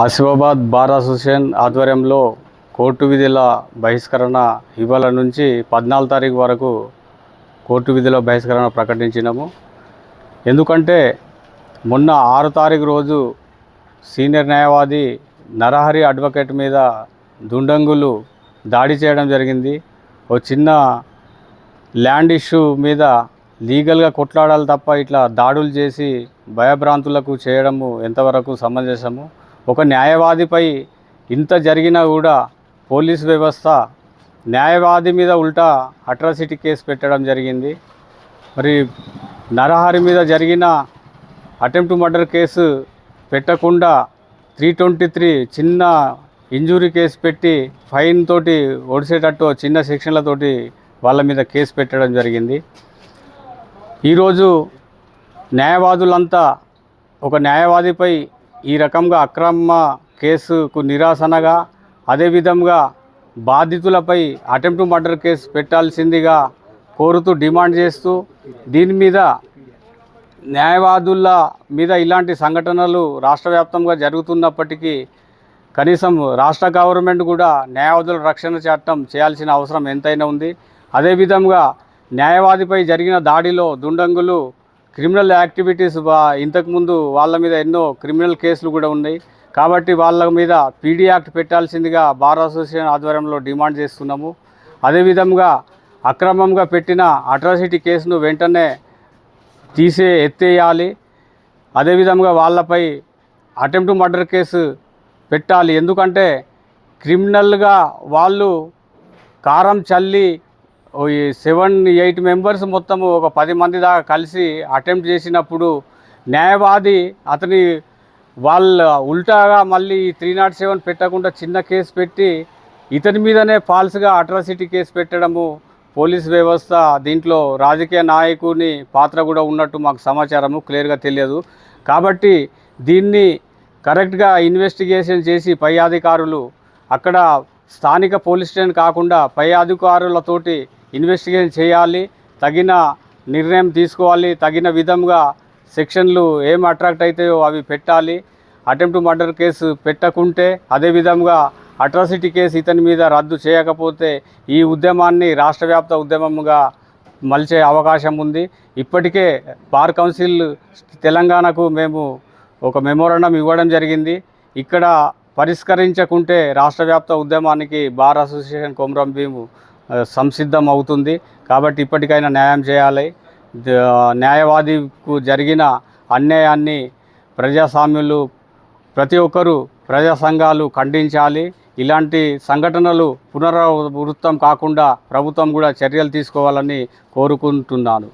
Asifabad bar association ఆధ్వర్యంలో court విధుల బహిష్కరణ ఇవాళ నుంచి పద్నాలుగు తారీఖు వరకు కోర్టు విధుల బహిష్కరణ ప్రకటించినాము. ఎందుకంటే మొన్న ఆరు తారీఖు రోజు సీనియర్ న్యాయవాది నరహరి అడ్వకేట్ మీద దుండంగులు దాడి చేయడం జరిగింది. ఓ చిన్న ల్యాండ్ ఇష్యూ మీద లీగల్గా కొట్లాడాలి తప్ప ఇట్లా దాడులు చేసి భయభ్రాంతులకు చేయడము ఎంతవరకు సమంజసము? ఒక న్యాయవాదిపై ఇంత జరిగినా కూడా పోలీస్ వ్యవస్థ న్యాయవాది మీద ఉల్టా అట్రాసిటీ కేసు పెట్టడం జరిగింది. మరి నరహరి మీద జరిగిన అటెంప్ట్ మర్డర్ కేసు పెట్టకుండా త్రీ ట్వంటీ త్రీ చిన్న ఇంజురీ కేసు పెట్టి ఫైన్ తోటి ఒడిసేటట్టు చిన్న సెక్షన్లతోటి వాళ్ళ మీద కేసు పెట్టడం జరిగింది. ఈరోజు న్యాయవాదులంతా ఒక న్యాయవాదిపై ఈ రకంగా అక్రమ కేసుకు నిరాసనగా అదేవిధంగా బాధితులపై అటెంప్ట్ మర్డర్ కేసు పెట్టాల్సిందిగా కోరుతూ డిమాండ్ చేస్తూ దీని మీద న్యాయవాదుల మీద ఇలాంటి సంఘటనలు రాష్ట్ర వ్యాప్తంగా జరుగుతున్నప్పటికీ కనీసం రాష్ట్ర గవర్నమెంట్ కూడా న్యాయవాదుల రక్షణ చట్టం చేయాల్సిన అవసరం ఎంతైనా ఉంది. అదేవిధంగా న్యాయవాదిపై జరిగిన దాడిలో దుండంగులు క్రిమినల్ యాక్టివిటీస్ ఇంతకుముందు వాళ్ళ మీద ఎన్నో క్రిమినల్ కేసులు కూడా ఉన్నాయి. కాబట్టి వాళ్ళ మీద పీడీ యాక్ట్ పెట్టాల్సిందిగా బార్ అసోసియేషన్ ఆధ్వర్యంలో డిమాండ్ చేస్తున్నాము. అదేవిధంగా అక్రమంగా పెట్టిన అట్రాసిటీ కేసును వెంటనే తీసే ఎత్తేయాలి. అదేవిధంగా వాళ్ళపై అటెంప్ట్ మర్డర్ కేసు పెట్టాలి. ఎందుకంటే క్రిమినల్గా వాళ్ళు కారం చల్లి ఈ సెవెన్ ఎయిట్ మెంబర్స్ మొత్తం ఒక పది మంది దాకా కలిసి అటెంప్ట్ చేసినప్పుడు న్యాయవాది అతని వాళ్ళ ఉల్టాగా మళ్ళీ త్రీ నాట్ సెవెన్ పెట్టకుండా చిన్న కేసు పెట్టి ఇతని మీదనే ఫాల్స్గా అట్రాసిటీ కేసు పెట్టడము పోలీస్ వ్యవస్థ దీంట్లో రాజకీయ నాయకుని పాత్ర కూడా ఉన్నట్టు మాకు సమాచారము క్లియర్గా తెలియదు. కాబట్టి దీన్ని కరెక్ట్గా ఇన్వెస్టిగేషన్ చేసి పై అధికారులు అక్కడ స్థానిక పోలీస్ స్టేషన్ కాకుండా పై అధికారులతోటి ఇన్వెస్టిగేషన్ చేయాలి తగిన నిర్ణయం తీసుకోవాలి తగిన విధంగా సెక్షన్లు ఏం అట్రాక్ట్ అవుతాయో అవి పెట్టాలి. అటెంప్ట్ మర్డర్ కేసు పెట్టకుంటే అదేవిధంగా అట్రాసిటీ కేసు ఇతని మీద రద్దు చేయకపోతే ఈ ఉద్యమాన్ని రాష్ట్ర వ్యాప్త ఉద్యమంగా మలిచే అవకాశం ఉంది. ఇప్పటికే బార్ కౌన్సిల్ తెలంగాణకు మేము ఒక మెమోరండం ఇవ్వడం జరిగింది. ఇక్కడ పరిష్కరించకుంటే రాష్ట్ర వ్యాప్త ఉద్యమానికి బార్ అసోసియేషన్ కొమరం భీము సంసిద్ధం అవుతుంది కాబట్టి ఇప్పటికైనా న్యాయం చేయాలి. న్యాయవాదికు జరిగిన అన్యాయాన్ని ప్రజాస్వామ్యులు ప్రతి ఒక్కరూ ప్రజా సంఘాలు ఖండించాలి. ఇలాంటి సంఘటనలు పునరావృత్తం కాకుండా ప్రభుత్వం కూడా చర్యలు తీసుకోవాలని కోరుకుంటున్నాను.